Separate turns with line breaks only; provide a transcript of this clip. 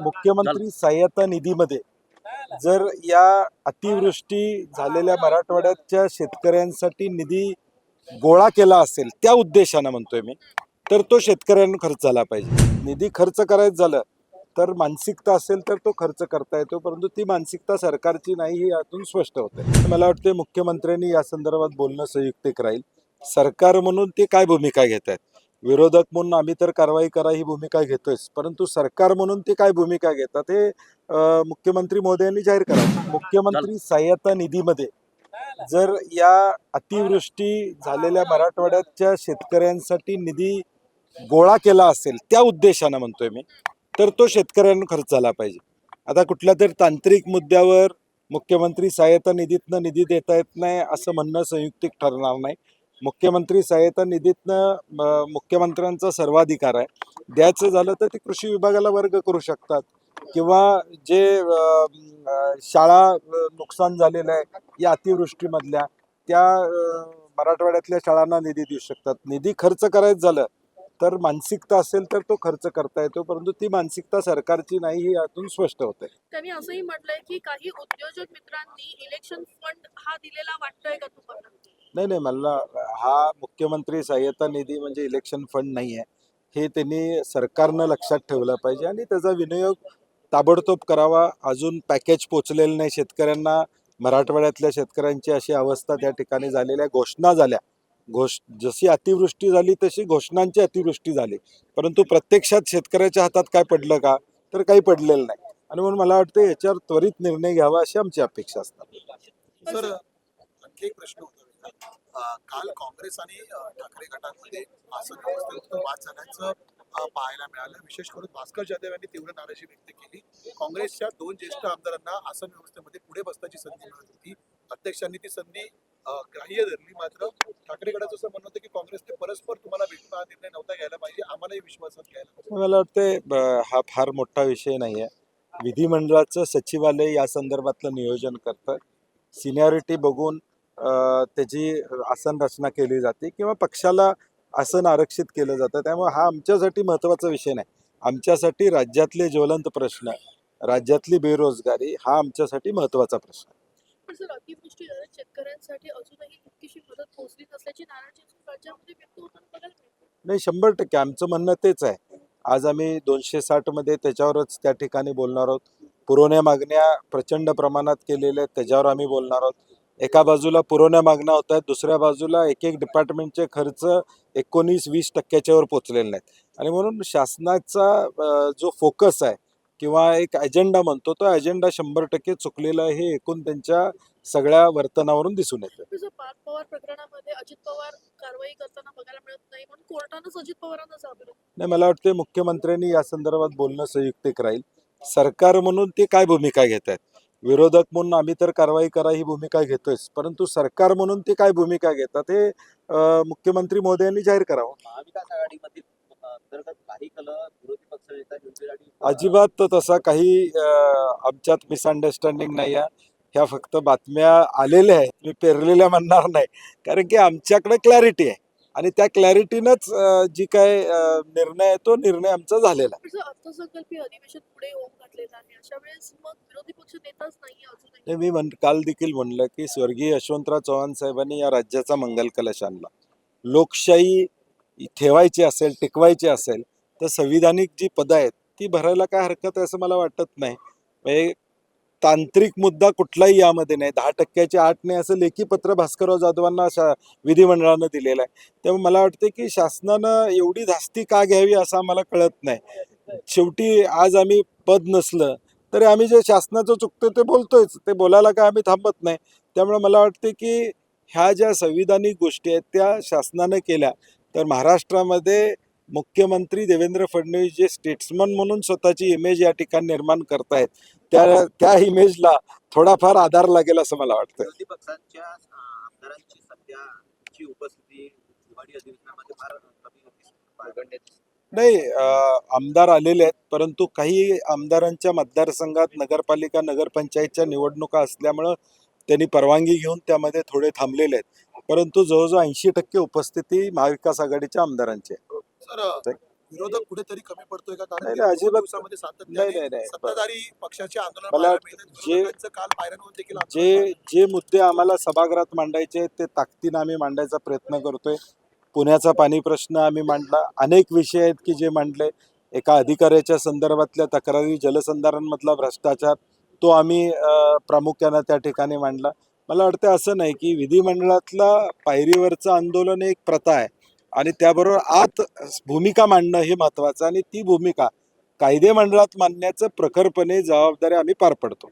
मुख्यमंत्री सहाय्यता निधीमध्ये जर या अतिवृष्टी झालेल्या मराठवाड्याच्या शेतकऱ्यांसाठी निधी गोळा केला असेल त्या उद्देशानं म्हणतोय मी तर तो शेतकऱ्यांना खर्च झाला पाहिजे. निधी खर्च करायचं झालं तर मानसिकता असेल तर तो खर्च करता येतो परंतु ती मानसिकता सरकारची नाही हे यातून स्पष्ट होते मला वाटते मुख्यमंत्र्यांनी या संदर्भात बोलणं संयुक्तिक राहील. सरकार म्हणून ते काय भूमिका घेत आहेत विरोधक म्हणून आम्ही तर कारवाई करा ही भूमिका घेतोयच. परंतु सरकार म्हणून ते काय भूमिका घेतात हे मुख्यमंत्री मोदयांनी जाहीर करा. मुख्यमंत्री सहाय्यता निधीमध्ये जर या अतिवृष्टी झालेल्या मराठवाड्याच्या शेतकऱ्यांसाठी निधी गोळा केला असेल त्या उद्देशानं म्हणतोय मी तर तो शेतकऱ्यांना खर्च झाला पाहिजे. आता कुठल्या तरी तांत्रिक मुद्द्यावर मुख्यमंत्री सहाय्यता निधीतनं निधी देता येत नाही असं म्हणणं संयुक्तिक ठरणार नाही. मुख्यमंत्री सहायता निधीतनं मुख्यमंत्र्यांचा सर्वाधिकार आहे. द्यायचं झालं तर ते कृषी विभागाला वर्ग करू शकतात. किंवा जे शाळा नुकसान झालेलं आहे या अतिवृष्टीमधल्या त्या मराठवाड्यातल्या शाळांना निधी देऊ शकतात. निधी खर्च करायचं झालं तर मानसिकता असेल तर तो खर्च करता येतो परंतु ती मानसिकता सरकारची नाही हे यातून स्पष्ट होते
त्यांनी असंही म्हटलंय की काही उद्योजक मित्रांनी इलेक्शन फंड हा दिलेला वाटतोय का तुम्हाला?
नाही नाही मला हा मुख्यमंत्री सहाय्यता निधी म्हणजे इलेक्शन फंड नाही आहे हे त्यांनी सरकारनं लक्षात ठेवलं पाहिजे आणि त्याचा विनियोग ताबडतोब करावा. अजून पॅकेज पोचलेलं नाही. शेतकऱ्यांना मराठवाड्यातल्या शेतकऱ्यांची अशी अवस्था त्या ठिकाणी झालेल्या घोषणा झाल्या. घोष जशी अतिवृष्टी झाली तशी घोषणांची अतिवृष्टी झाली. परंतु प्रत्यक्षात शेतकऱ्याच्या हातात काय पडलं का? तर काही पडलेलं नाही. आणि म्हणून मला वाटतं याच्यावर त्वरित निर्णय घ्यावा अशी आमची अपेक्षा असतात
सर आणखी एक प्रश्न होता. काल काँग्रेस आणि ठाकरे गटांमध्ये आसन व्यवस्थेत वाद झाल्याचं पाहायला मिळालं. विशेष करून भास्कर जाधव यांनी तीव्र नाराजी व्यक्त केली. काँग्रेसच्या दोन ज्येष्ठ आमदारांना आसन व्यवस्थेमध्ये पुढे बसण्याची संधी मिळत होती. अध्यक्षांनी ती संधी ग्राह्य धरली मात्र. ठाकरे गटाचं असं म्हणणं होतं की काँग्रेसने परस्पर तुम्हाला भेटून हा निर्णय नव्हता घ्यायला पाहिजे. आम्हालाही विश्वासात घ्यायला
मला वाटते हा फार मोठा विषय नाही आहे विधिमंडळाचं सचिवालय या संदर्भातलं नियोजन करतं सिनियॉरिटी बघून त्याची आसन रचना केली जाते किंवा पक्षाला आसन आरक्षित केलं जातं. त्यामुळे हा आमच्यासाठी महत्त्वाचा विषय नाही. आमच्यासाठी राज्यातले ज्वलंत प्रश्न राज्यातली बेरोजगारी हा आमच्यासाठी महत्त्वाचा प्रश्न. नाही शंभर टक्के. आमचं म्हणणं तेच आहे. आज आम्ही दोनशे साठमध्ये त्याच्यावरच त्या ठिकाणी बोलणार आहोत. पुरवण्या मागण्या प्रचंड प्रमाणात केलेल्या आहेत त्याच्यावर आम्ही बोलणार आहोत. एका बाजूला पुरवण्या मागण्या होत आहेत दुसऱ्या बाजूला एक एक डिपार्टमेंटचे खर्च एकोणीस वीस टक्क्याच्यावर पोचलेले नाहीत. आणि म्हणून शासनाचा जो फोकस आहे किंवा एक अजेंडा म्हणतो तो अजेंडा शंभर टक्के चुकलेला हे एकूण त्यांच्या सगळ्या वर्तनावरून दिसून येतं.
तसं पार्थ पवार प्रकरणामध्ये अजित पवार कारवाई करताना बघायला मिळत नाही म्हणून कोर्टानंच अजित पवारांना सावरलं
नाही मला वाटते मुख्यमंत्र्यांनी या संदर्भात बोलणं संयुक्तिक राहील. सरकार म्हणून ते काय भूमिका घेत आहेत विरोधक म्हणून आम्ही तर कारवाई करा ही भूमिका घेतोयच. परंतु सरकार म्हणून ते काय भूमिका घेतात हे मुख्यमंत्री मोदयांनी जाहीर करावं. अजिबात तसा काही आमच्यात मिसअंडरस्टँडिंग नाही आहे. ह्या फक्त बातम्या आलेल्या आहेत. मी पेरलेल्या म्हणणार नाही. कारण की आमच्याकडे क्लॅरिटी आहे. आणि त्या क्लॅरिटीनंच जी काय निर्णय आहे तो निर्णय आमचा झालेला आहे.
पण सर अर्थसंकल्पीय अधिवेशन पुढे होऊन घातलेलं आहे अशा वेळेस मग विरोधी पक्ष नेताच नाहीये अजूनही.
मी म्हण काल देखील म्हणलं की स्वर्गीय यशवंतराव चव्हाण साहेबांनी या राज्याचा मंगल कलश आणला. लोकशाही ठेवायची असेल टिकवायची असेल तर संविधानिक जी पदं आहेत ती भरायला काय हरकत आहे असं मला वाटत नाही. तांत्रिक मुद्दा कुठलाही यामध्ये नाही. दहा टक्क्याचे आठ नाही असं लेखी पत्र भास्करराव जाधवांना शा विधिमंडळानं दिलेलं आहे. त्यामुळे मला वाटतं की शासनानं एवढी धास्ती का घ्यावी असं आम्हाला कळत नाही. शेवटी आज आम्ही पद नसलं तरी आम्ही जे शासनाचं चुकतं ते बोलतोयच. ते बोलायला काय आम्ही थांबत नाही. त्यामुळे मला वाटते की ह्या ज्या संविधानिक गोष्टी आहेत त्या शासनानं केल्या. तर महाराष्ट्रामध्ये मुख्यमंत्री देवेंद्र फडणवीस जे स्टेट्समन म्हणून स्वतःची इमेज या ठिकाणी निर्माण करतायत त्या त्या इमेजला थोडाफार आधार लागेल असं मला वाटतं
विरोधी पक्षांच्या अं, आमदारांची सध्याची उपस्थिती हिवाळी अधिवेशनामध्ये फार कमी होती. पारगण्य दिसते.
नाही आमदार आलेले आहेत परंतु काही आमदारांच्या मतदारसंघात नगरपालिका नगरपंचायतच्या निवडणुका असल्यामुळं त्यांनी परवानगी घेऊन त्यामध्ये थोडे थांबलेले आहेत. परंतु जवळजवळ ऐंशी टक्के उपस्थिती महाविकास आघाडीच्या आमदारांची आहे.
सर विरोधक कुठेतरी कमी पडतोय का? कारण
अजिबात-
दिवसामध्ये सातत्याने सत्ताधारी पक्षाचे आंदोलन
मला. जे-
काल पायऱ्यांवर देखील
जे जे मुद्दे आम्हाला सभागृहात मांडायचे ते ताकदीनं आम्ही मांडायचा प्रयत्न करतोय. पुण्याचा पाणी प्रश्न आम्ही मांडला. अनेक विषय आहेत की जे मांडले. एका अधिकाऱ्याच्या संदर्भातल्या तक्रारी जलसंधारणमधला भ्रष्टाचार तो आम्ही प्रामुख्यानं त्या ठिकाणी मांडला. मला वाटतं असं नाही की विधिमंडळातला पायरीवरचं आंदोलन एक प्रथा आहे. आणि त्याबरोबर आत भूमिका मांडणं हे महत्वाचं आणि ती भूमिका कायदे मंडळात मांडण्याचं प्रखरपणे जबाबदारी आम्ही पार पडतो.